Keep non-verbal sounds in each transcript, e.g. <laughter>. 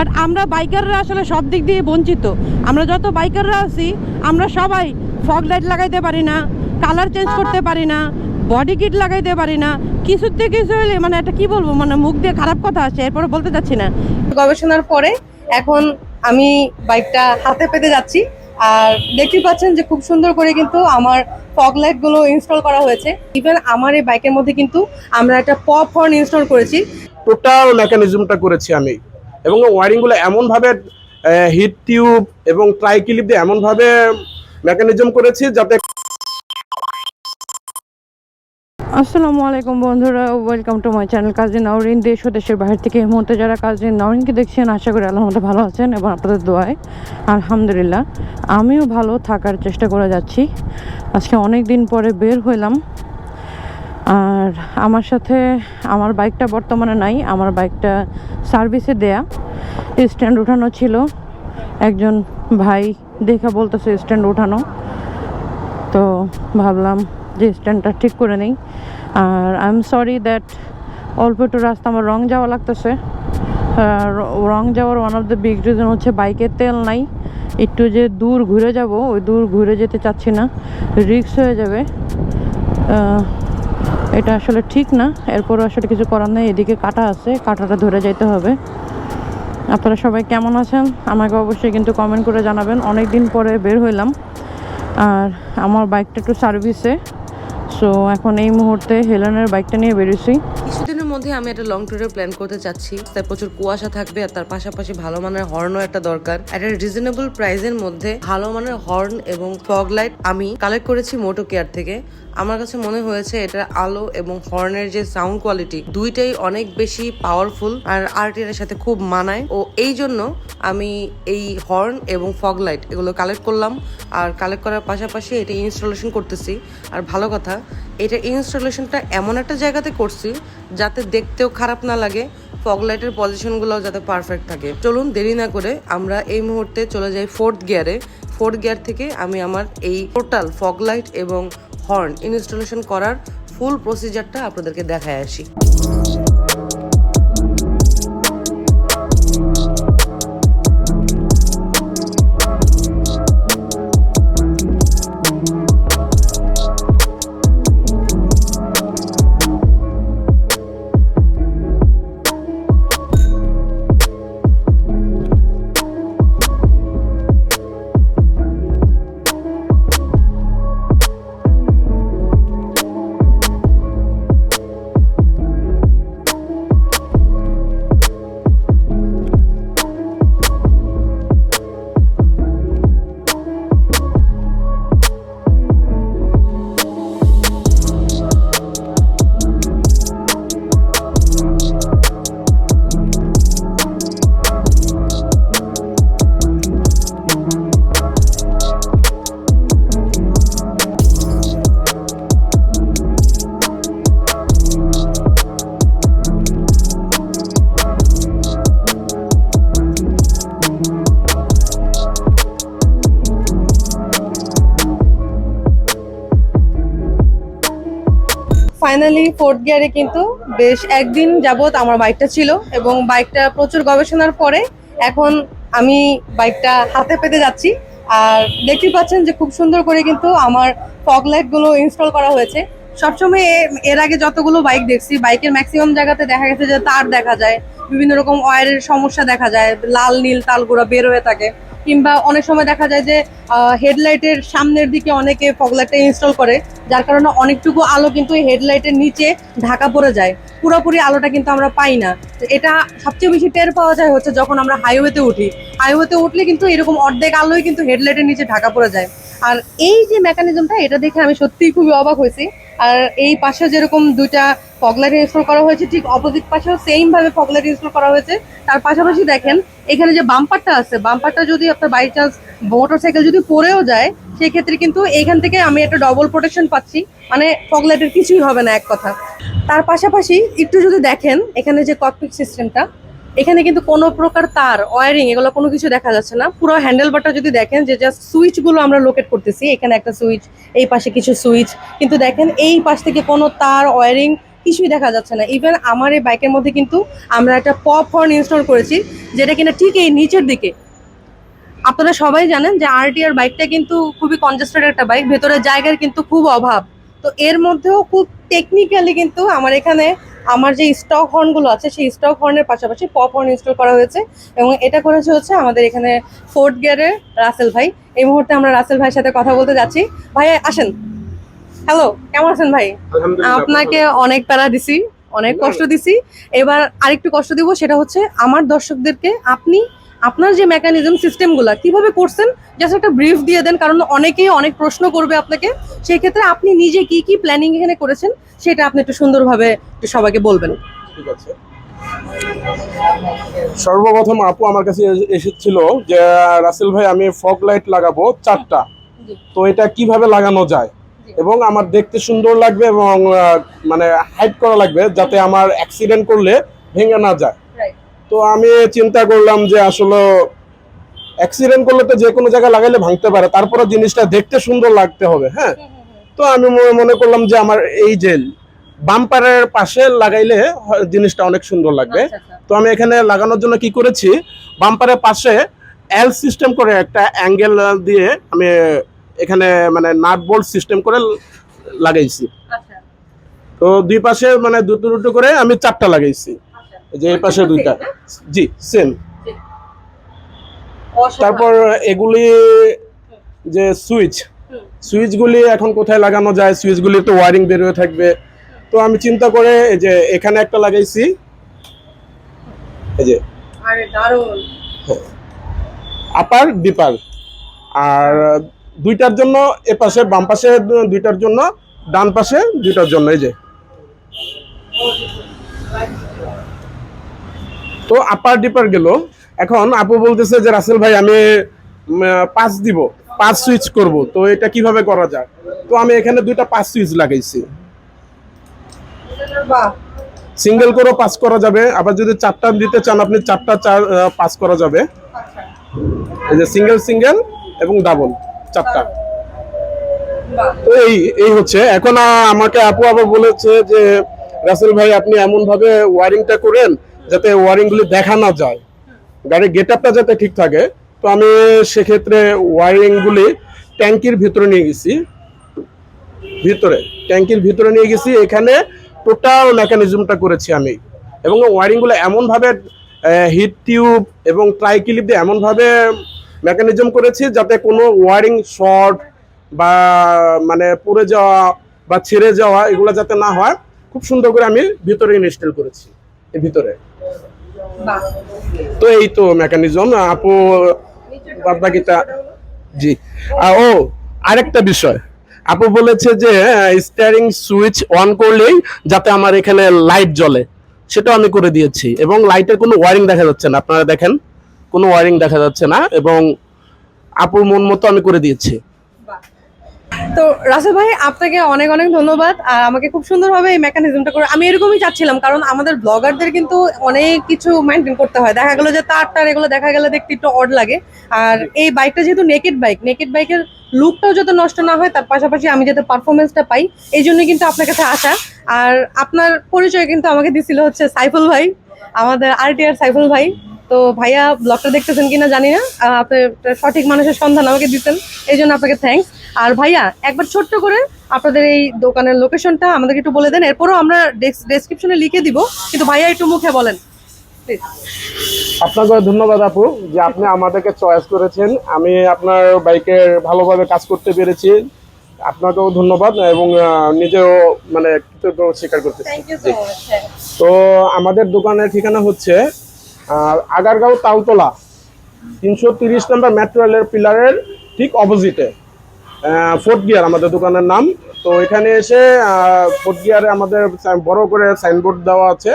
But আমরা বাইকাররা আসলে সব দিক দিয়ে বঞ্চিত। আমরা যত বাইকাররা আছি আমরা সবাই ফগ লাইট লাগাইতে পারি না কালার চেঞ্জ করতে পারি না বডি কিট লাগাইতে পারি না কিছুতে কিছু হলে মানে একটা কি বলব মানে মুখ দিয়ে খারাপ কথা আসে এরপরে বলতে যাচ্ছি না। গবেষণার পরে এখন আমি বাইকটা হাতে পেতে যাচ্ছি আর দেখতে পাচ্ছেন যে খুব সুন্দর করে কিন্তু আমার ফগ লাইটগুলো ইনস্টল করা হয়েছে। ইভেন আমার এই বাইকের মধ্যে কিন্তু আমরা একটা পপ হর্ন ইনস্টল করেছি। টোটাল মেকানিজমটা করেছি আমি। এবং ওয়ারিংগুলো এমনভাবে হিট টিউব এবং ট্রাই ক্লিপ দিয়ে এমনভাবে মেকানিজম করেছি যাতে আসসালামু আলাইকুম বন্ধুরা welcome to my channel Kazi Naurin দেশ ও দেশের বাইরে থেকে এই মুহূর্তে যারা কাজী নাউরিনকে দেখছেন, আশা করি আল্লাহ মধ্যে ভালো আছেন এবং আপনাদের দোয়ায় আলহামদুলিল্লাহ আমিও ভালো থাকার চেষ্টা করে যাচ্ছি। আজকে অনেক দিন পরে বের হইলাম। আর আমার সাথে, আমার বাইকটা বর্তমানে নাই, আমার বাইকটা সার্ভিসে দেয়া। স্ট্যান্ড উঠানো ছিল। একজন ভাই দেখা বলতেছে স্ট্যান্ড উঠানো। তো ভাবলাম যে স্ট্যান্ডটা ঠিক করে নেই। আর আই এম সরি দ্যাট অল্প একটু রাস্তা আমার রং যাওয়া লাগতেছে। রং যাওয়ার one of the big reason হচ্ছে বাইকের তেল নাই। একটু যে দূর ঘুরে যাব, ওই দূর ঘুরে যেতে চাচ্ছি না। রিক্স হয়ে যাবে। এটা আসলে ঠিক না। এরপর আসলে কিছু করার নেই। এদিকে কাটা আছে, কাটাটা ধরে যেতে হবে। আপনারা সবাই কেমন আছেন? আমাকে অবশ্যই কিন্তু কমেন্ট করে জানাবেন। অনেক দিন পরে বের হইলাম। আর আমার বাইকটা একটু সার্ভিসে সো এখন এই মুহূর্তে হেলেনের বাইকটা নিয়ে বেরিয়েছি কিছুদিনের মধ্যে আমি একটা লং ট্যুরের প্ল্যান করতে চাচ্ছি। তাই প্রচুর কুয়াশা থাকবে আর তার পাশাপাশি ভালো মানের হর্নও একটা দরকার। একটা রিজনেবল প্রাইসের মধ্যে ভালো মানের হর্ন এবং ফগ লাইট আমি কালেক্ট করেছি মোটো কেয়ার থেকে। আমার কাছে মনে হয়েছে এটা আলো এবং হর্নের যে সাউন্ড কোয়ালিটি দুইটাই অনেক বেশি পাওয়ারফুল আর আরটিআর সাথে খুব মানায়। ও এই জন্য আমি এই হর্ন এবং ফগ লাইট এগুলো কালেক্ট করলাম আর কালেক্ট করার পাশাপাশি এটা ইনস্টলেশন করতেছি। আর ভালো কথা, এটা ইনস্টলেশনটা এমন একটা জায়গাতে করছি যাতে দেখতেও খারাপ না লাগে ফগ লাইটের পজিশনগুলো যাতে পারফেক্ট থাকে। চলুন দেরি না করে আমরা এই মুহূর্তে চলে যাই ফোর্থ গিয়ারে ফোর্থ গিয়ার থেকে আমি আমার এই টোটাল ফগ লাইট এবং হর্ন ইনস্টলেশন করার ফুল প্রসিজারটা আপনাদেরকে দেখায় আসি। ফাইনালি ফোর্থ গিয়ারে কিন্তু বেশ একদিন যাবৎ আমার বাইকটা ছিল এবং বাইকটা প্রচুর গবেষণার পরে এখন আমি বাইকটা হাতে পেতে যাচ্ছি। আর দেখতে পাচ্ছেন যে খুব সুন্দর করে কিন্তু আমার ফগ লাইটগুলো ইনস্টল করা হয়েছে। সবসময় এর আগে যতগুলো বাইক দেখছি বাইকের ম্যাক্সিমাম জায়গাতে দেখা গেছে যে তার দেখা যায়, বিভিন্ন রকম ওয়ারের সমস্যা দেখা যায়, লাল, নীল তালগুলো বের হয়ে থাকে। কিংবা অনেক সময় দেখা যায় যে হেডলাইটের সামনের দিকে অনেকে ফগলাইটটা ইনস্টল করে। যার কারণে অনেকটুকু আলো কিন্তু হেডলাইটের নিচে ঢাকা পড়ে যায়। পুরোপুরি আলোটা কিন্তু আমরা পাই না। এটা সবচেয়ে বেশি টের পাওয়া যায় হচ্ছে যখন আমরা হাইওয়েতে উঠি। হাইওয়েতে উঠলে কিন্তু এরকম অর্ধেক আলোই কিন্তু হেডলাইটের নিচে ঢাকা পড়ে যায়। আর এই যে মেকানিজমটা এটা দেখে আমি সত্যিই খুবই অবাক হয়েছি। আর এই পাশে যেরকম দুইটা ফগলাইট ইনস্টল করা হয়েছে, ঠিক অপোজিট পাশেও সেম ভাবে ফগলাইট ইনস্টল করা হয়েছে। তার পাশাপাশি দেখেন, এখানে যে বাম্পারটা আছে বাম্পারটা যদি আপনার বাই চান্স মোটরসাইকেল যদি পড়েও যায়, সেক্ষেত্রে কিন্তু এখান থেকে আমি একটা ডবল প্রোটেকশন পাচ্ছি। মানে ফগলাইটের কিছুই হবে না, এক কথা। তার পাশাপাশি একটু যদি দেখেন, এখানে যে ককপিট সিস্টেমটা এখানে কিন্তু কোনো প্রকার তার ওয়ারিং এগুলো কোনো কিছু দেখা যাচ্ছে না। পুরো হ্যান্ডেল বারটা যদি দেখেন যে জাস্ট সুইচগুলো আমরা লোকেট করতেছি, এখানে একটা সুইচ এই পাশে কিছু সুইচ কিন্তু দেখেন এই পাশ থেকে কোনো তার ওয়ারিং কিছুই দেখা যাচ্ছে না। ইভেন আমার এই বাইকের মধ্যে কিন্তু আমরা একটা পপ হর্ন ইনস্টল করেছি, যেটা কিনা ঠিক এই নিচের দিকে। আপনারা সবাই জানেন যে আরটিআর বাইকটা কিন্তু খুবই কনজেস্টেড একটা বাইক ভেতরে জায়গার কিন্তু খুব অভাব। তো এর মধ্যেও খুব টেকনিক্যালি কিন্তু আমার এখানে আমার যে স্টক হর্নগুলো আছে সেই স্টক হর্নের পাশাপাশি পপ হর্ন ইনস্টল করা হয়েছে এবং এটা করেছে হচ্ছে আমাদের এখানে ফোর্থ গিয়ারের রাসেল ভাই। এই মুহূর্তে আমরা রাসেল ভাইয়ের সাথে কথা বলতে যাচ্ছি। ভাই আসেন। হ্যালো কেমন আছেন ভাই? আপনাকে অনেক প্যারা দিছি অনেক কষ্ট দিছি। এবার আরেকটু কষ্ট দিব সেটা হচ্ছে আমার দর্শকদেরকে আপনি আপনার যে মেকানিজম সিস্টেমগুলো কীভাবে করছেন? জাস্ট একটা ব্রিফ দিয়ে দেন কারণ অনেকেই অনেক প্রশ্ন করবে আপনাকে। সেই ক্ষেত্রে আপনি নিজে কি কি প্ল্যানিং এখানে করেছেন সেটা আপনি একটু সুন্দরভাবে একটু সবাইকে বলবেন। ঠিক আছে। সর্বপ্রথম আপু আমার কাছে এসে- এসেছিল যে রাসেল ভাই আমি ফগ লাইট লাগাবো চারটা। তো এটা কীভাবে লাগানো যায়? এবং আমার দেখতে সুন্দর লাগবে এবং মানে হাইট করা লাগবে যাতে আমার অ্যাক্সিডেন্ট করলে ভেঙে না যায়। তো আমি চিন্তা করলাম যে আসলে অ্যাক্সিডেন্ট করলে তো যে কোনো জায়গায় লাগাইলে ভাঙতে পারে তারপরে জিনিসটা দেখতে সুন্দর লাগতে হবে হ্যাঁ? তো আমি মনে- করলাম যে আমার এই যে বাম্পারের পাশে লাগাইলে জিনিসটা অনেক সুন্দর লাগবে। তো আমি এখানে লাগানোর জন্য কি করেছি বাম্পারের পাশে এল সিস্টেম করে একটা অ্যাঙ্গেল দিয়ে আমি এখানে মানে নাট বোল্ট সিস্টেম করে লাগাইছি। তো দুই পাশে মানে দুটো দুটো করে আমি চারটা লাগাইছি। যে এই পাশে দুইটা। জি সেম তারপর এগুলি যে সুইচ সুইচগুলি এখন কোথায় লাগানো যায় সুইচগুলি তো ওয়ারিং বের হয়ে থাকবে। তো আমি চিন্তা করে এই যে এখানে একটা লাগাইছি। এই যে। আপার ডিপার আর দুইটার জন্য এ পাশে বাম পাশে দুইটার জন্য ডান পাশে দুইটার জন্য এই যে। তো আপার ডিপার গেল। এখন আপু বলতেছে যে, রাসেল ভাই, আমি পাঁচ দিব, পাঁচ সুইচ করব। তো এটা কীভাবে করা যায়? তো আমি এখানে দুইটা পাঁচ সুইচ লাগাইছি। সিঙ্গেল করেও পাস করা যাবে। আবার যদি চারটা দিতে চান, আপনি চারটা চার পাস করা যাবে। এই যে সিঙ্গেল সিঙ্গেল এবং ডাবল চারটা। তো এই এই হচ্ছে। এখন আমাকে আপু আবার বলেছে যে, রাসেল ভাই, আপনি এমন ভাবে ওয়ারিংটা করেন যাতে ওয়ারিং গুলি দেখা না যায়। গাড়ির গেট আপটা যাতে ঠিক থাকে। তো আমি সেক্ষেত্রে ওয়ারিং গুলি ট্যাঙ্কির ভিতরে নিয়ে গেছি। ভিতরে, ট্যাঙ্কির ভিতরে নিয়ে গেছি। এখানে টোটাল মেকানিজমটা করেছি আমি। এবং ওয়ারিংগুলো এমন ভাবে হিট টিউব এবং ট্রাই ক্লিপ দিয়ে এমন ভাবে মেকানিজম করেছি যাতে কোনো ওয়ারিং শর্ট বা মানে পড়ে যাওয়া বা ছিঁড়ে যাওয়া এগুলো যাতে না হয়। খুব সুন্দর করে আমি ভিতরে ইনস্টল করেছি ভিতরে। তো এই তো মেকানিজম আপু বাদ বাকিটা জি ও, আরেকটা বিষয়। আপু বলেছে যে স্টিয়ারিং সুইচ অন করলেই যাতে আমার এখানে লাইট জ্বলে। সেটাও আমি করে দিয়েছি। এবং লাইটের কোনো ওয়ারিং দেখা যাচ্ছে না। আপনারা দেখেন, কোনো ওয়ারিং দেখা যাচ্ছে না। এবং আপুর মন মতো আমি করে দিয়েছি। তো রাসেল ভাই, আপনাকে অনেক অনেক ধন্যবাদ আর আমাকে খুব সুন্দরভাবে এই মেকানিজমটা করে আমি এরকমই চাচ্ছিলাম, কারণ আমাদের ব্লগারদের কিন্তু অনেক কিছু মেনটেন করতে হয়। দেখা গেলো যে তার টার এগুলো দেখা গেলে দেখতে একটু অড লাগে। আর এই বাইকটা যেহেতু নেকেড বাইক নেকেড বাইকের লুকটাও যাতে নষ্ট না হয়, তার পাশাপাশি আমি যাতে পারফরমেন্সটা পাই, এই জন্যই কিন্তু আপনার কাছে আসা। আর আপনার পরিচয় কিন্তু আমাকে দিছিল হচ্ছে সাইফুল ভাই, আমাদের আরটিআর সাইফুল ভাই। তো ভাইয়া ব্লগটা দেখতেছেন কিনা জানি না। আহ, আপনি সঠিক মানুষের সন্ধান আমাকে দিতেন। এই জন্য আপনাকে থ্যাঙ্কস আর ভাইয়া একবার ছোট্ট করে আপনাদের এই দোকানের লোকেশনটা আমাদেরকে একটু বলে দেন। এরপরও আমরা ডেসক্রিপশনে লিখে দিব। কিন্তু ভাইয়া একটু মুখে বলেন। আপনাকে ধন্যবাদ আপু যে আপনি আমাদেরকে চয়েস করেছেন। আমি আপনার বাইকের ভালোভাবে কাজ করতে পেরেছি। আপনাকেও ধন্যবাদ এবং নিজেও মানে কৃতজ্ঞ স্বীকার করতেছি। মাচ তো আমাদের দোকানের ঠিকানা হচ্ছে আগারগাঁও তালতলা, তিনশো তিরিশ নম্বর মেট্রো রেলের পিলারের ঠিক অপোজিটে ফোর্থ গিয়ার আমাদের দোকানের নাম। তো এখানে এসে ফোর্থ গিয়ারে আমাদের বড় করে সাইনবোর্ড দেওয়া আছে।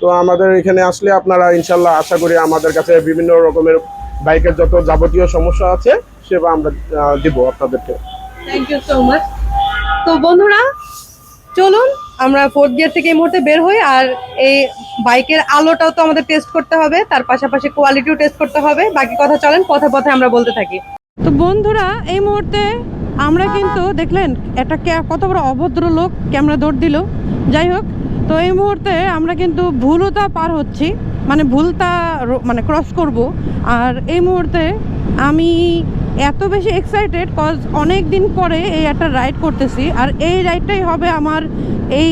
তো আমাদের এখানে আসলে আপনারা ইনশাল্লাহ আশা করি আমাদের কাছে বিভিন্ন রকমের বাইকের যত যাবতীয় সমস্যা আছে, সেবা আমরা দিব আপনাদেরকে। থ্যাংক ইউ সো মাচ তো বন্ধুরা, চলুন আমরা ফোর্থ গিয়ার থেকে এই মুহূর্তে বের হই আর এই বাইকের আলোটাও তো আমাদের টেস্ট করতে হবে, তার পাশাপাশি কোয়ালিটিও টেস্ট করতে হবে, বাকি কথা চলেন, পথে পথে আমরা বলতে থাকি। তো বন্ধুরা, এই মুহূর্তে আমরা কিন্তু দেখলেন, একটা কত বড় অভদ্র লোক ক্যামেরা দৌড় দিল। যাই হোক, তো এই মুহূর্তে আমরা কিন্তু ভুলতা পার হচ্ছি মানে ভুলতা মানে ক্রস করব। আর এই মুহূর্তে আমি এত বেশি এক্সাইটেড কজ অনেক দিন পরে এই একটা রাইড করতেছি। আর এই রাইডটাই হবে আমার এই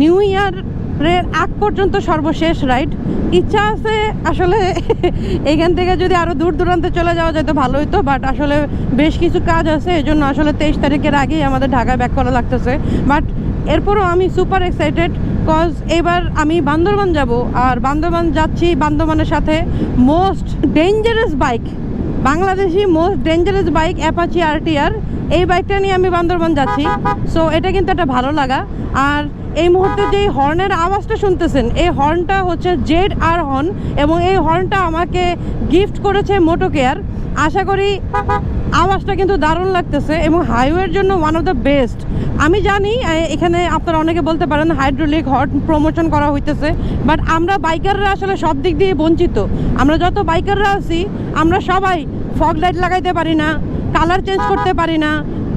নিউ ইয়ারের আগ পর্যন্ত সর্বশেষ রাইড ইচ্ছা আছে আসলে <laughs> এখান থেকে যদি আরও দূর দূরান্তে চলে যাওয়া যেত ভালো হতো বাট আসলে বেশ কিছু কাজ আছে এই জন্য আসলে তেইশ তারিখের আগেই আমাদের ঢাকায় ব্যাক করা লাগতেছে। বাট এরপরও আমি সুপার এক্সাইটেড কজ এবার আমি বান্দরবান যাব। আর বান্দরবান যাচ্ছি বান্দরবানের সাথে most dangerous bike Bangladeshi most dangerous bike Apache RTR এই বাইকটা নিয়ে আমি বান্দরবান যাচ্ছি। সো এটা কিন্তু একটা ভালো লাগা। আর এই মুহূর্তে যে হর্নের আওয়াজটা শুনতেছেন, এই হর্নটা হচ্ছে জেড আর হর্ন এবং এই হর্নটা আমাকে গিফট করেছে মোটো কেয়ার আশা করি আওয়াজটা কিন্তু দারুণ লাগতেছে এবং হাইওয়ের জন্য ওয়ান অফ দ্য বেস্ট আমি জানি এখানে আপনারা অনেকে বলতে পারেন হাইড্রোলিক হর্ন প্রমোশন করা হইতেছে বাট আমরা বাইকাররা আসলে সব দিক দিয়ে বঞ্চিত। আমরা যত বাইকাররা আছি, আমরা সবাই ফগ লাইট লাগাইতে পারি না কালার চেঞ্জ করতে পারি না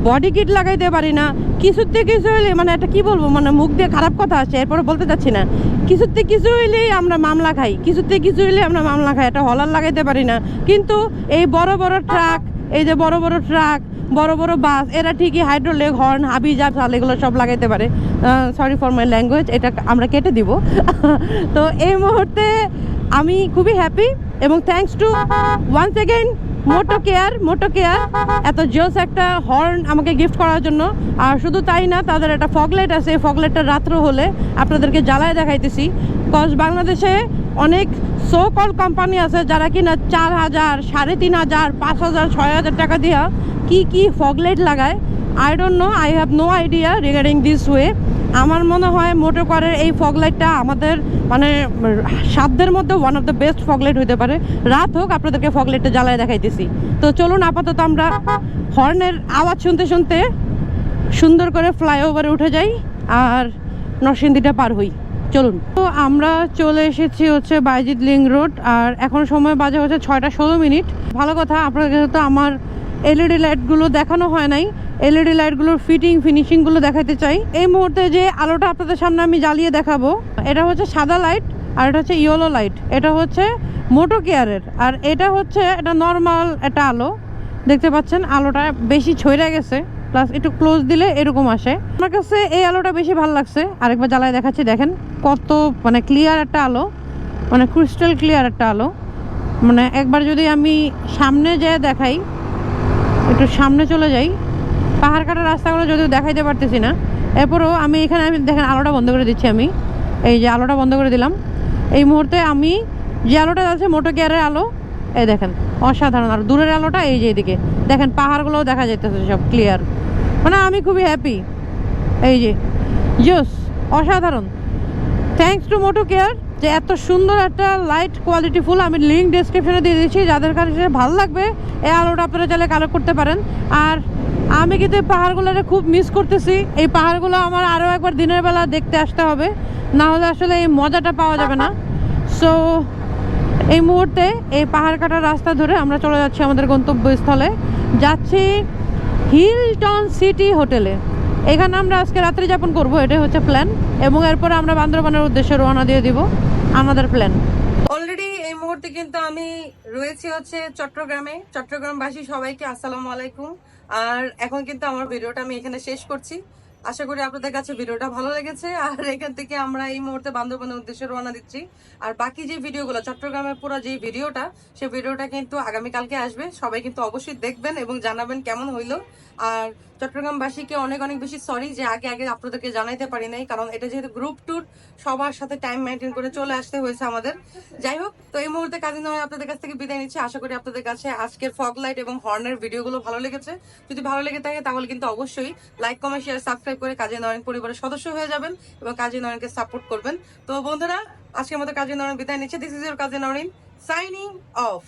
বডি কিট লাগাইতে পারি না কিছুতে কিছু হইলে মানে একটা কি বলব মানে মুখ দিয়ে খারাপ কথা আছে এরপরে বলতে চাচ্ছি না। কিছুতে কিছু হইলেই আমরা মামলা খাই কিছুতে কিছু হইলে আমরা মামলা খাই একটা হলার লাগাইতে পারি না। কিন্তু এই বড় বড় ট্রাক এই যে বড় বড় ট্রাক বড় বড় বাস এরা ঠিকই হাইড্রোলেক হর্ন হাবি জাল এগুলো সব লাগাইতে পারে। সরি ফর মাই ল্যাঙ্গুয়েজ এটা আমরা কেটে দিব। <laughs> তো এই মুহূর্তে আমি খুবই হ্যাপি এবং thanks to once again Moto Care Moto Care এত জোস একটা হর্ন আমাকে গিফট করার জন্য। আর শুধু তাই না, তাদের একটা ফগলাইট আছে, এই ফগলাইটটা রাত্র হলে আপনাদেরকে জ্বালায় দেখাইতেছি। কজ বাংলাদেশে অনেক সো কল কোম্পানি আছে যারা কিনা চার হাজার, সাড়ে তিন হাজার, পাঁচ হাজার, ছয় হাজার টাকা দিয়া কি কি ফগলাইট লাগায়। I don't know I have no idea regarding this way আমার মনে হয় মোটো করের এই ফগলাইটটা আমাদের মানে সাধ্যের মধ্যে one of the best fog light হইতে পারে। রাত হোক, আপনাদেরকে ফগলাইটটা জ্বালায় দেখাইতেছি। তো চলুন আপাতত আমরা হর্নের আওয়াজ শুনতে শুনতে সুন্দর করে ফ্লাইওভারে উঠে যাই আর নরসিংদীটা পার হই। চলুন। তো আমরা চলে এসেছি হচ্ছে বাইজিৎ লিং রোড আর এখন সময় বাজে হচ্ছে ছয়টা ষোলো মিনিট। ভালো কথা, আপনাদের তো আমার এলইডি লাইটগুলো দেখানো হয় নাই। এলইডি লাইটগুলোর ফিটিং ফিনিশিংগুলো দেখাতে চাই। এই মুহূর্তে যে আলোটা আপনাদের সামনে আমি জ্বালিয়ে দেখাবো, এটা হচ্ছে সাদা লাইট আর এটা হচ্ছে ইয়েলো লাইট এটা হচ্ছে মোটো কেয়ারের আর এটা হচ্ছে এটা নর্মাল একটা আলো। দেখতে পাচ্ছেন, আলোটা বেশি ছইরা গেছে। প্লাস একটু ক্লোজ দিলে এরকম আসে। আমার কাছে এই আলোটা বেশি ভালো লাগছে। আরেকবার জ্বালায় দেখাচ্ছি, দেখেন কত মানে ক্লিয়ার একটা আলো। মানে ক্রিস্টাল ক্লিয়ার একটা আলো। মানে একবার যদি আমি সামনে যেয়ে দেখাই একটু সামনে চলে যাই। পাহাড় কাটার রাস্তাগুলো যদিও দেখাইতে পারতেছি না। এরপরেও আমি এখানে, আমি দেখেন আলোটা বন্ধ করে দিচ্ছি আমি। এই যে আলোটা বন্ধ করে দিলাম। এই মুহূর্তে আমি যে আলোটা আছে, মোটো কেয়ারের আলো, এই দেখেন, অসাধারণ। আর দূরের আলোটা এই যে এদিকে। দেখেন, পাহাড়গুলোও দেখা যাইতেছে সব ক্লিয়ার মানে আমি খুবই হ্যাপি এই যে, জোস, অসাধারণ। থ্যাঙ্কস টু মোটো কেয়ার যে এত সুন্দর একটা লাইট কোয়ালিটি ফুল আমি লিঙ্ক ডিসক্রিপশনে দিয়ে দিচ্ছি যাদের কাছে ভালো লাগবে, এই আলোটা আপনারা চাইলে কালেক্ট করতে পারেন। আর আমি কিন্তু পাহাড়গুলোরে খুব মিস করতেছি। এই পাহাড়গুলো আমার আরও একবার দিনের বেলা দেখতে আসতে হবে। না হলে আসলে এই মজাটা পাওয়া যাবে না। সো এই মুহূর্তে এই পাহাড় কাটার রাস্তা ধরে আমরা চলে যাচ্ছি আমাদের গন্তব্যস্থলে। যাচ্ছি হিলটন সিটি হোটেলে এখানে আমরা আজকে রাত্রি যাপন করব, এটাই হচ্ছে প্ল্যান এবং এরপরে আমরা বান্দরবানের উদ্দেশ্যে রওনা দিয়ে দিব। আমাদের প্ল্যান অলরেডি এই মুহূর্তে কিন্তু আমি রয়েছি হচ্ছে চট্টগ্রামে। চট্টগ্রামবাসী সবাইকে আসসালামু আলাইকুম। আর এখন কিন্তু আমার ভিডিওটা আমি এখানে শেষ করছি। আশা করি আপনাদের কাছে ভিডিওটা ভালো লেগেছে। আর এখান থেকে আমরা এই মুহূর্তে বান্দরবানের উদ্দেশ্যে রওনা দিচ্ছি। আর বাকি যে ভিডিওগুলো, চট্টগ্রামের পুরো যে ভিডিওটা সেই ভিডিওটা কিন্তু আগামীকালকে আসবে। সবাই কিন্তু অবশ্যই দেখবেন এবং জানাবেন কেমন হইল। আর চট্টগ্রামবাসীকে অনেক অনেক বেশি সরি যে আগে আগে আপনাদেরকে জানাইতে পারি নাই, কারণ এটা যেহেতু গ্রুপ ট্যুর সবার সাথে টাইম মেনটেন করে চলে আসতে হয়েছে আমাদের। যাই হোক, তো এই মুহূর্তে কাজী নয় আপনাদের কাছ থেকে বিদায় নিচ্ছি। আশা করি আপনাদের কাছে আজকের ফগ লাইট এবং হর্নের ভিডিওগুলো ভালো লেগেছে। যদি ভালো লেগে থাকে, তাহলে কিন্তু অবশ্যই লাইক কমেন্ট শেয়ার সাবস্ক্রাইব করে কাজী নয়ন পরিবারের সদস্য হয়ে যাবেন এবং কাজী নয়নকে সাপোর্ট করবেন। তো বন্ধুরা, আজকের মতো কাজী নয়ন বিদায় নিচ্ছে। This is your Kazi Nayan signing off